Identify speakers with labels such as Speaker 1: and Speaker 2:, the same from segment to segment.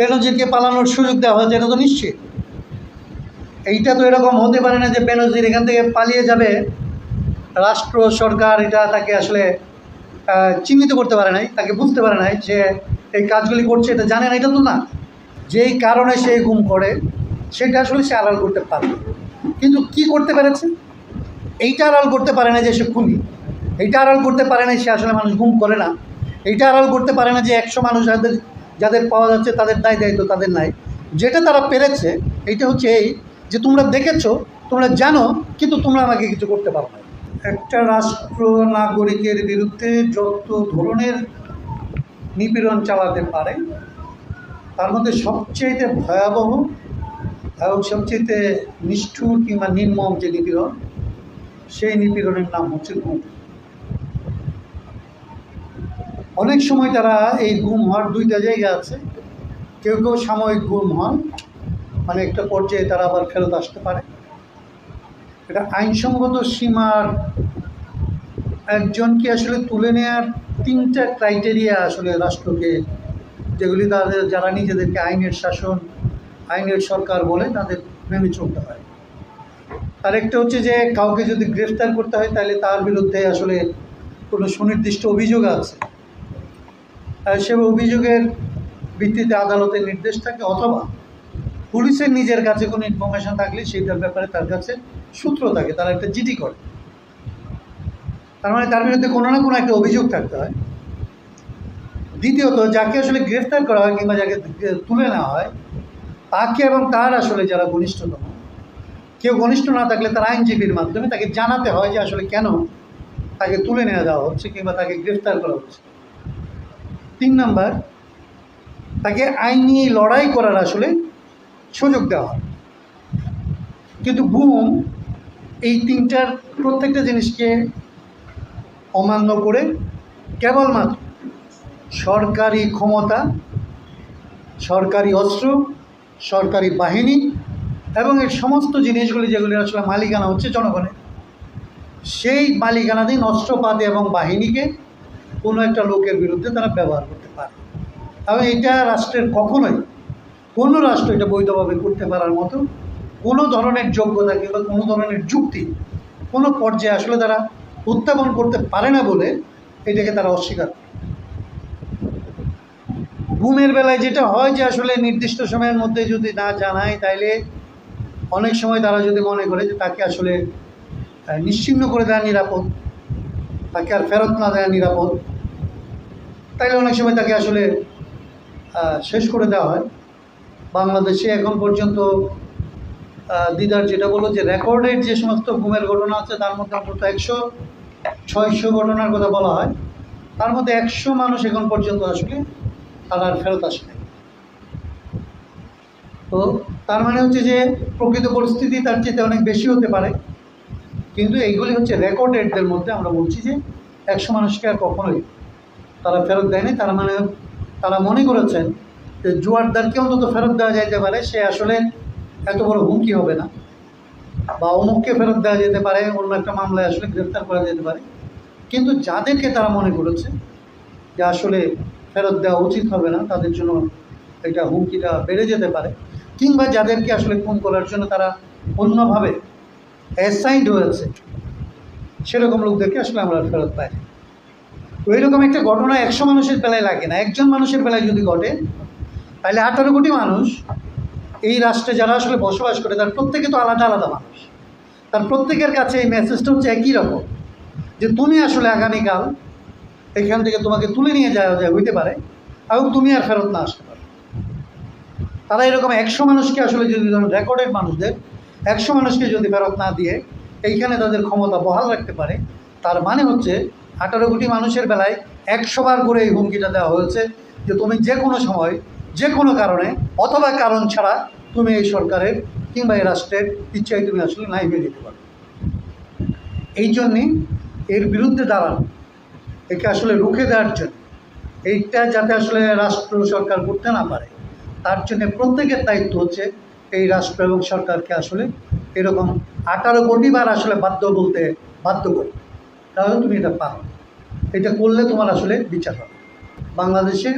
Speaker 1: বেনজিরকে পালানোর সুযোগ দেওয়া হয়েছে, এটা তো নিশ্চিত। এইটা তো এরকম হতে পারে না যে বেনজির এখান থেকে পালিয়ে যাবে, রাষ্ট্র, সরকার, এটা তাকে আসলে চিহ্নিত করতে পারে নাই, তাকে বুঝতে পারে নাই যে এই কাজগুলি করছে, এটা জানে না, এটা তো না। যেই কারণে সে গুম করে, সেটা আসলে সে আড়াল করতে পারে কিন্তু কি করতে পেরেছে? এইটা আড়াল করতে পারে না যে সে খুনি। এইটা আড়াল করতে পারে না সে আসলে মানুষ গুম করে না। এইটা আড়াল করতে পারে না যে একশো মানুষ যাদের পাওয়া যাচ্ছে তাদের দায় দায়িত্ব তাদের নাই। যেটা তারা পেরেছে, এইটা হচ্ছে এই যে তোমরা দেখেছ, তোমরা জানো, কিন্তু তোমরা আমাকে কিছু করতে পারো না। একটা রাষ্ট্র নাগরিকের বিরুদ্ধে যত ধরনের নিপীড়ন চালাতে পারে, তার মধ্যে সবচেয়ে ভয়াবহ এবং সবচেয়ে নিষ্ঠুর কিংবা নির্মম যে নিপীড়ন, সেই নিপীড়নের নাম হচ্ছে গুম। অনেক সময় তারা এই গুম হওয়ার দুইটা জায়গা আছে। কেউ কেউ সাময়িক গুম হন মানে একটা পর্যায়ে তারা আবার ফেরত আসতে পারে। এটা আইনসঙ্গত সীমার একজনকে আসলে তুলে নেয়ার তিনটা ক্রাইটেরিয়া আসলে রাষ্ট্রকে, যেগুলি তাদের, যারা নিজেদেরকে আইনের শাসন, আইনের সরকার বলে তাদের মেনে চলতে হয়। আর একটা হচ্ছে যে, কাউকে যদি গ্রেফতার করতে হয়, তাহলে তার বিরুদ্ধে আসলে কোনো সুনির্দিষ্ট অভিযোগ আছে। সে অভিযোগের ভিত্তিতে আদালতের নির্দেশ থাকে অথবা পুলিশের নিজের কাছে কোনো ইনফরমেশন থাকলে সেইটার ব্যাপারে তার কাছে সূত্র থাকে, তারা একটা জিডি করে। তার মানে তার বিরুদ্ধে কোনো না কোনো একটা অভিযোগ থাকতে হয়। দ্বিতীয়ত, যাকে আসলে গ্রেফতার করা হয় কিংবা যাকে তুলে নেওয়া হয়, তাকে এবং তার আসলে যারা ঘনিষ্ঠতম, কেউ ঘনিষ্ঠ না থাকলে তার আইনজীবীর মাধ্যমে তাকে জানাতে হয় যে আসলে কেন তাকে তুলে নিয়ে দেওয়া হচ্ছে কিংবা তাকে গ্রেফতার করা হচ্ছে। তিন নাম্বার, তাকে আইনি লড়াই করার আসলে সুযোগ দেওয়া হয়। কিন্তু গুম এই তিনটার প্রত্যেকটা জিনিসকে অমান্য করে কেবলমাত্র সরকারি ক্ষমতা, সরকারি অস্ত্র, সরকারি বাহিনী এবং এর সমস্ত জিনিসগুলি যেগুলি আসলে মালিকানা হচ্ছে জনগণের, সেই মালিকানাধীন অস্ত্রপাতি এবং বাহিনীকে কোনো একটা লোকের বিরুদ্ধে তারা ব্যবহার করতে পারে। এবং এটা রাষ্ট্রের কখনোই কোনো রাষ্ট্র এটা বৈধভাবে করতে পারার মতো কোনো ধরনের যোগ্যতা কিংবা কোনো ধরনের যুক্তি কোনো পর্যায়ে আসলে তারা উত্থাপন করতে পারে না বলে এটাকে তারা অস্বীকার করে। ঘুমের বেলায় যেটা হয় যে আসলে নির্দিষ্ট সময়ের মধ্যে যদি না জানায় তাইলে অনেক সময় তারা যদি মনে করে যে তাকে আসলে আহ, নিশ্চিহ্ন করে দেওয়া নিরাপদ। তাকে আর ফেরত না দেয় নিরাপদ। তাইলে অনেক সময় তাকে আসলে শেষ করে দেওয়া হয়। বাংলাদেশে এখন পর্যন্ত দিদার যেটা বলল যে রেকর্ডের যে সমস্ত ঘুমের ঘটনা আছে, তার মধ্যে অন্তত একশো, ছয়শো ঘটনার কথা বলা হয়। তার মধ্যে একশো মানুষ এখন পর্যন্ত আসলে তারা আর ফেরত আসে তো তার মানে হচ্ছে যে প্রকৃত পরিস্থিতি তার চেয়ে অনেক বেশি হতে পারে। কিন্তু এইগুলি হচ্ছে রেকর্ডেডদের মধ্যে আমরা বলছি যে একশো মানুষকে আর কখনোই তারা ফেরত দেয়নি। তারা মানে তারা মনে করেছেন যে জোয়ারদারকে অন্তত ফেরত দেওয়া যাইতে পারে, সে আসলে এত বড় হুমকি হবে না। বা অমুককে ফেরত দেওয়া যেতে পারে, অন্য একটা মামলায় আসলে গ্রেফতার করা যেতে পারে। কিন্তু যাদেরকে তারা মনে করেছে যে আসলে ফেরত দেওয়া উচিত হবে না, তাদের জন্য এটা হুমকিটা বেড়ে যেতে পারে। কিংবা যাদেরকে আসলে খুন করার জন্য তারা অন্যভাবে অ্যাসাইন্ড হয়েছে সেরকম লোকদেরকে আসলে আমরা ফেরত পাই তো এইরকম একটা ঘটনা একশো মানুষের বেলায় লাগে না। একজন মানুষের বেলায় যদি ঘটে, তাহলে আঠারো কোটি মানুষ এই রাষ্ট্রে যারা আসলে বসবাস করে, তার প্রত্যেকে তো আলাদা আলাদা মানুষ। তার প্রত্যেকের কাছে এই মেসেজটা হচ্ছে একই রকম, যে তুমি আসলে আগামীকাল এখান থেকে তোমাকে তুলে নিয়ে যাওয়া যায়, হইতে পারে, এবং তুমি আর ফেরত না আসতে পারো। তারা এরকম একশো মানুষকে আসলে যদি রেকর্ডেড মানুষদের একশো মানুষকে যদি ফেরত না দিয়ে এইখানে তাদের ক্ষমতা বহাল রাখতে পারে, তার মানে হচ্ছে আঠারো কোটি মানুষের বেলায় একশো বার করে এই হুমকিটা দেওয়া হয়েছে যে তুমি যে কোনো সময়, যে কোনো কারণে, অথবা কারণ ছাড়া তুমি এই সরকারের কিংবা এই রাষ্ট্রের ইচ্ছায় তুমি আসলে নাই হয়ে যেতে পারো। এই জন্যে এর বিরুদ্ধে দাঁড়ানো, একে আসলে রুখে দেওয়ার জন্য, এইটা যাতে আসলে রাষ্ট্র সরকার করতে না পারে, তার জন্য প্রত্যেকের দায়িত্ব হচ্ছে এই রাষ্ট্র এবং সরকারকে আসলে এরকম আঠারো কোটি বার আসলে বাধ্য বলতে বাধ্য করে। তাহলে তুমি এটা পাও এটা করলে তোমার আসলে বিচার হবে। বাংলাদেশে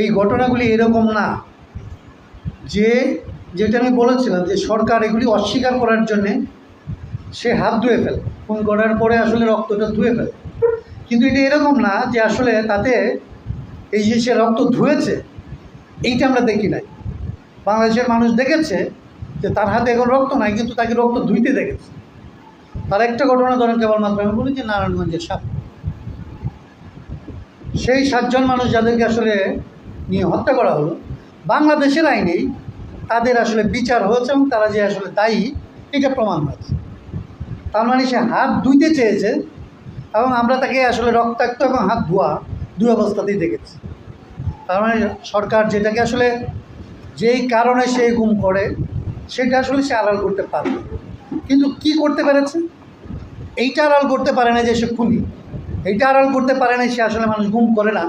Speaker 1: এই ঘটনাগুলি এরকম না যে, যেটা আমি বলেছিলাম যে সরকার এগুলি অস্বীকার করার জন্যে সে হাত ধুয়ে ফেলে। খুন করার পরে আসলে রক্তটা ধুয়ে ফেলে। কিন্তু এটা এরকম না যে আসলে তাতে এই যে সে রক্ত ধুয়েছে, এইটা আমরা দেখি নাই। বাংলাদেশের মানুষ দেখেছে যে তার হাতে এখন রক্ত নাই, কিন্তু তাকে রক্ত ধুইতে দেখেছে। তার একটা ঘটনা ধরেন কেবলমাত্র আমি বলি যে নারায়ণগঞ্জের সাপ। সেই সাতজন মানুষ যাদেরকে আসলে নিয়ে হত্যা করা হলো, বাংলাদেশের আইনেই তাদের আসলে বিচার হয়েছে এবং তারা যে আসলে দায়ী, এটা প্রমাণ হয়েছে। তার মানে সে হাত ধুইতে চেয়েছে এবং আমরা তাকে আসলে রক্তাক্ত এবং হাত ধোয়া দুই অবস্থাতেই দেখেছি। তার মানে সরকার যেটাকে আসলে যেই কারণে সে গুম করে, সেটা আসলে সে আড়াল করতে পারবে। কিন্তু কি করতে পেরেছে? এইটা আড়াল করতে পারে না যে সে খুনি। এইটা আড়াল করতে পারে না সে আসলে মানুষ গুম করে না।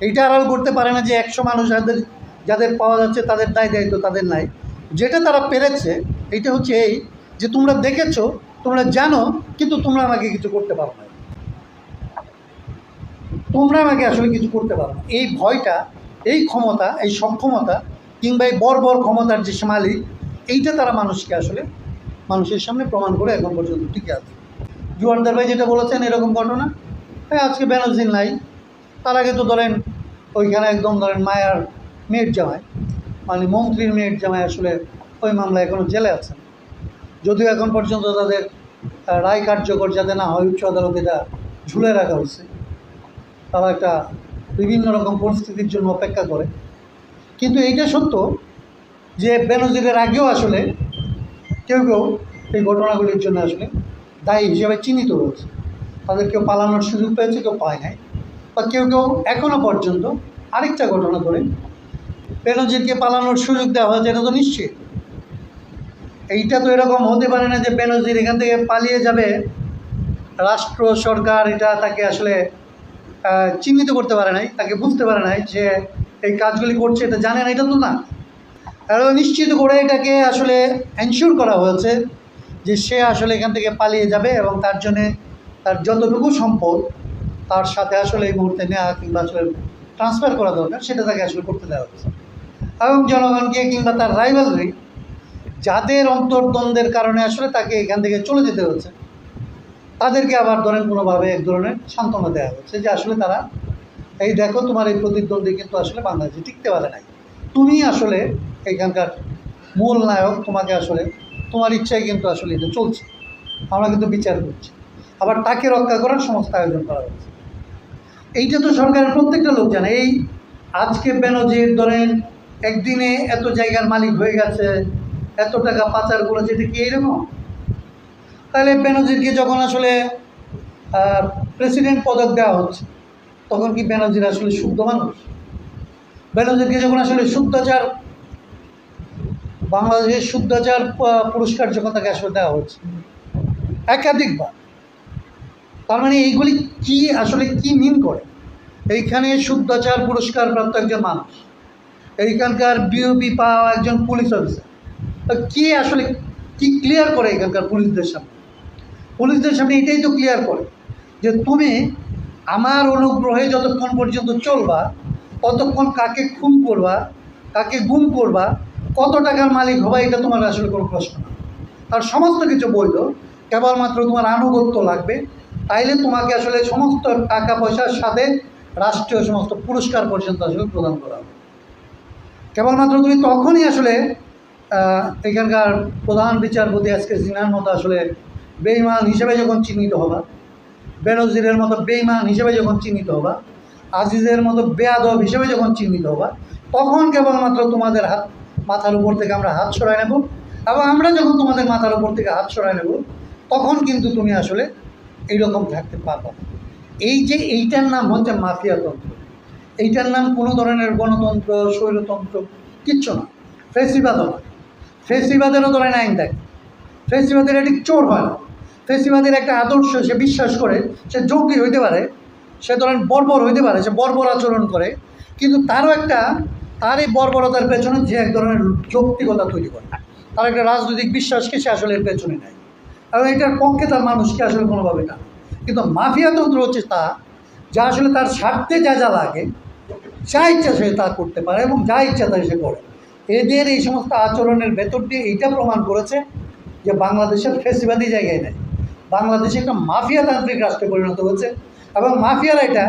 Speaker 1: এইটা আড়াল করতে পারে না যে একশো মানুষ যাদের যাদের পাওয়া যাচ্ছে তাদের দায় দায়িত্ব তাদের নাই। যেটা তারা পেরেছে, এইটা হচ্ছে এই যে তোমরা দেখেছ, তোমরা জানো, কিন্তু তোমরা আমাকে কিছু করতে পারো না। তোমরা আমাকে আসলে কিছু করতে পারো না। এই ভয়টা, এই ক্ষমতা, এই সক্ষমতা কিংবা এই বর্বর ক্ষমতার যে মালিক, এইটা তারা মানুষকে আসলে মানুষের সামনে প্রমাণ করে এখন পর্যন্ত টিকে আছে। জুয়ানদার ভাই যেটা বলেছেন, এরকম ঘটনা। হ্যাঁ আজকে বেনজির নাই। তার আগে তো ধরেন ওইখানে একদম ধরেন মায়ার মেয়ের জামাই মানে মন্ত্রীর মেয়ের জামাই আসলে ওই মামলা এখনও জেলে আছেন যদিও এখন পর্যন্ত তাদের রায় কার্যকর যাতে না হয়, উচ্চ আদালতে এটা ঝুলে রাখা হয়েছে। তারা একটা বিভিন্ন রকম পরিস্থিতির জন্য অপেক্ষা করে। কিন্তু এইটা সত্য যে বেনজিরের আগেও আসলে কেউ কেউ এই ঘটনাগুলির জন্য আসলে দায়ী হিসেবে চিহ্নিত হয়েছে। তাদের কেউ পালানোর সুযোগ পেয়েছে, কেউ পায় নাই। বা কেউ কেউ এখনও পর্যন্ত আরেকটা ঘটনা ধরে বেনজিরকে পালানোর সুযোগ দেওয়া হয়েছে, এটা তো নিশ্চিত। এইটা তো এরকম হতে পারে না যে বেনজির এখান থেকে পালিয়ে যাবে, রাষ্ট্র, সরকার, এটা তাকে আসলে চিহ্নিত করতে পারে নাই, তাকে বুঝতে পারে নাই যে এই কাজগুলি করছে, এটা জানে না, এটা তো না। আর নিশ্চিত করে এটাকে আসলে এনশিওর করা হয়েছে যে সে আসলে এখান থেকে পালিয়ে যাবে এবং তার জন্যে তার যতটুকু সম্পদ, তার সাথে আসলে এই মুহূর্তে নেওয়া কিংবা আসলে ট্রান্সফার করা দরকার, সেটা তাকে আসলে করতে দেওয়া হচ্ছে এবং জনগণকে কিংবা তার রাইভালরি যাদের অন্তর্দ্বন্দ্বের কারণে আসলে তাকে এখান থেকে চলে যেতে হচ্ছে তাদেরকে আবার ধরেন কোনোভাবে এক ধরনের সান্ত্বনা দেওয়া হচ্ছে যে আসলে তারা এই দেখো তোমার এই প্রতিদ্বন্দ্বী কিন্তু আসলে বাংলাদেশে টিকতে পারে নাই। তুমি আসলে এখানকার মূল নায়ক তোমাকে আসলে তোমার ইচ্ছায় কিন্তু আসলে এটা চলছে। আমরা কিন্তু বিচার করছি। আবার তাকে রক্ষা করার সমস্ত আয়োজন করা হচ্ছে। এইটা তো সরকারের প্রত্যেকটা লোক জানে। এই আজকে বেনজির, ধরেন, একদিনে এত জায়গার মালিক হয়ে গেছে, এত টাকা পাচার করেছে, এটা কি এইরকম? তাহলে বেনজিরকে যখন আসলে প্রেসিডেন্ট পদক দেওয়া হচ্ছে তখন কি ব্যানার্জির আসলে শুদ্ধ মানুষ? বেনজিরকে যখন আসলে শুদ্ধাচার, বাংলাদেশের শুদ্ধাচার পুরস্কার যখন তাকে আসলে দেওয়া হচ্ছে একাধিকবার, তার মানে এইগুলি কি আসলে কি মিন করে? এইখানে শুদ্ধাচার পুরস্কার প্রাপ্ত একজন মানুষ, এইখানকার বিওপি পাওয়া একজন পুলিশ অফিসার কি আসলে কি ক্লিয়ার করে এখানকার পুলিশদের সামনে? পুলিশদের সামনে এটাই তো ক্লিয়ার করে যে তুমি আমার অনুগ্রহে যতক্ষণ পর্যন্ত চলবা, ততক্ষণ কাকে খুন করবা, কাকে গুম করবা, কত টাকার মালিক হবা, এটা তোমার আসলে কোনো প্রশ্ন না। আর সমস্ত কিছু বৈধ, কেবলমাত্র তোমার আনুগত্য লাগবে। তাইলে তোমাকে আসলে সমস্ত টাকা পয়সার সাথে রাষ্ট্রীয় সমস্ত পুরস্কার পর্যন্ত আসলে প্রদান করা হবে। কেবলমাত্র তুমি তখনই আসলে এখানকার প্রধান বিচারপতি আজকে জিনার মতো আসলে বেইমান হিসেবে যখন চিহ্নিত হবা বেনজিরের মতো বেইমান হিসেবে যখন চিহ্নিত হবা, আজিজের মতো বেয়াদব হিসেবে যখন চিহ্নিত হবা, তখন কেবলমাত্র তোমাদের হাত মাথার উপর থেকে আমরা হাত সরাই নেব এবং আমরা যখন তোমাদের মাথার উপর থেকে হাত সরাই নেব, তখন কিন্তু তুমি আসলে এইরকম থাকতে পারবে এই যে এইটার নাম হচ্ছে মাফিয়াতন্ত্র এইটার নাম কোনো ধরনের গণতন্ত্র, স্বৈরতন্ত্র, কিচ্ছু না। ফেসিবাদও না। ফেসিবাদেরও ধরেন আইন থাকে। ফেসিবাদের একটি চোর হয় না। ফেসিবাদের একটা আদর্শ সে বিশ্বাস করে, সে যোগ্য হইতে পারে, সে ধরেন বর্বর হইতে পারে, সে বর্বর আচরণ করে, কিন্তু তারও একটা তার এই বর্বরতার পেছনে যে এক ধরনের যৌক্তিকতা তৈরি করে। তার একটা রাজনৈতিক বিশ্বাসকে সে আসলে এর পেছনে নেয়। এবং এটার পক্ষে তার মানুষকে আসলে কোনোভাবে না। কিন্তু মাফিয়াতন্ত্র হচ্ছে তা, যা আসলে তার স্বার্থে যা যা লাগে, যা ইচ্ছা সে তা করতে পারে এবং যা ইচ্ছা তাই সে করে। এদের এই সমস্ত আচরণের ভেতর দিয়ে এইটা প্রমাণ করেছে যে বাংলাদেশের ফেসিবাদী জায়গায় নেই। বাংলাদেশ একটা মাফিয়াতান্ত্রিক রাষ্ট্রে পরিণত হয়েছে এবং মাফিয়ারা এটা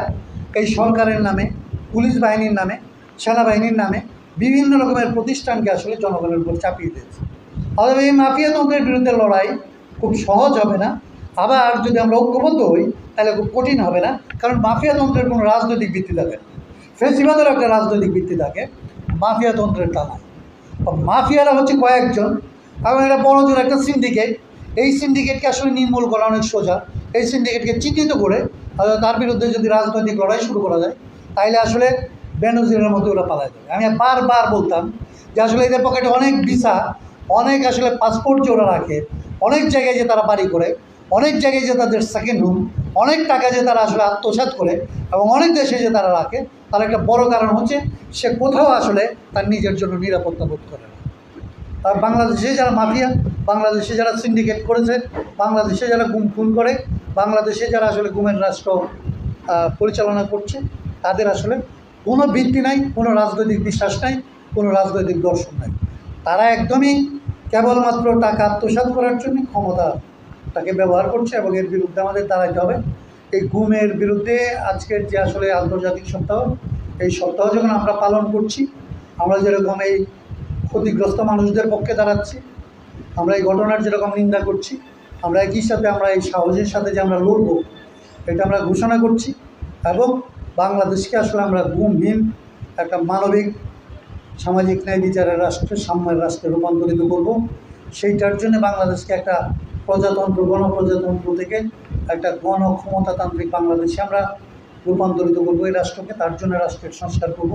Speaker 1: এই সরকারের নামে, পুলিশ বাহিনীর নামে, সেনাবাহিনীর নামে বিভিন্ন রকমের প্রতিষ্ঠানকে আসলে জনগণের উপর চাপিয়ে দিয়েছে। অতএব এই মাফিয়াতন্ত্রের বিরুদ্ধে লড়াই খুব সহজ হবে না। আবার যদি আমরা ঐক্যবদ্ধ হই, তাহলে খুব কঠিন হবে না। কারণ মাফিয়াতন্ত্রের কোনো রাজনৈতিক ভিত্তি থাকে না। ফেসিবাদের একটা রাজনৈতিক ভিত্তি থাকে, মাফিয়াতন্ত্রের তা মাফিয়ারা হচ্ছে কয়েকজন এবং এটা বড় জোর একটা সিন্ডিকেট। এই সিন্ডিকেটকে আসলে নির্মূল করা অনেক সোজা। এই সিন্ডিকেটকে চিহ্নিত করে তার বিরুদ্ধে যদি রাজনৈতিক লড়াই শুরু করা যায়, তাহলে আসলে বেনজিরের মধ্যে ওরা পালায় যাবে। আমি বারবার বলতাম যে আসলে এদের পকেটে অনেক ভিসা, অনেক আসলে পাসপোর্ট যে ওরা রাখে, অনেক জায়গায় যে তারা বাড়ি করে, অনেক জায়গায় যে তাদের সেকেন্ড হোম অনেক টাকা যে তারা আসলে আত্মসাৎ করে এবং অনেক দেশে যে তারা রাখে, তার একটা বড় কারণ হচ্ছে সে কোথাও আসলে তার নিজের জন্য নিরাপত্তা বোধ করে না। আর বাংলাদেশে যারা মাফিয়া, বাংলাদেশে যারা সিন্ডিকেট করেছে, বাংলাদেশে যারা গুম খুন করে, বাংলাদেশে যারা আসলে গুমের রাষ্ট্র পরিচালনা করছে, তাদের আসলে কোনো ভিত্তি নাই, কোনো রাজনৈতিক বিশ্বাস নাই, কোনো রাজনৈতিক দর্শন নাই। তারা একদমই কেবলমাত্র টাকা আত্মসাৎ করার জন্য ক্ষমতা তাকে ব্যবহার করছে এবং এর বিরুদ্ধে আমাদের দাঁড়াইতে হবে। এই গুমের বিরুদ্ধে আজকের যে আসলে আন্তর্জাতিক সপ্তাহ, এই সপ্তাহ যখন আমরা পালন করছি, আমরা যেরকম এই ক্ষতিগ্রস্ত মানুষদের পক্ষে দাঁড়াচ্ছি। আমরা এই ঘটনার যেরকম নিন্দা করছি, আমরা একই সাথে আমরা এই সাহসের সাথে যে আমরা লড়বো, এটা আমরা ঘোষণা করছি এবং বাংলাদেশকে আসলে আমরা গুমহীন একটা মানবিক, সামাজিক ন্যায় বিচারের রাষ্ট্রে, সাম্যের রাষ্ট্রে রূপান্তরিত করব। সেইটার জন্য বাংলাদেশকে একটা প্রজাতন্ত্র, গণপ্রজাতন্ত্র থেকে একটা গণ ক্ষমতাতান্ত্রিক বাংলাদেশে আমরা রূপান্তরিত করব এই রাষ্ট্রকে। তার জন্য রাষ্ট্রের সংস্কার করব।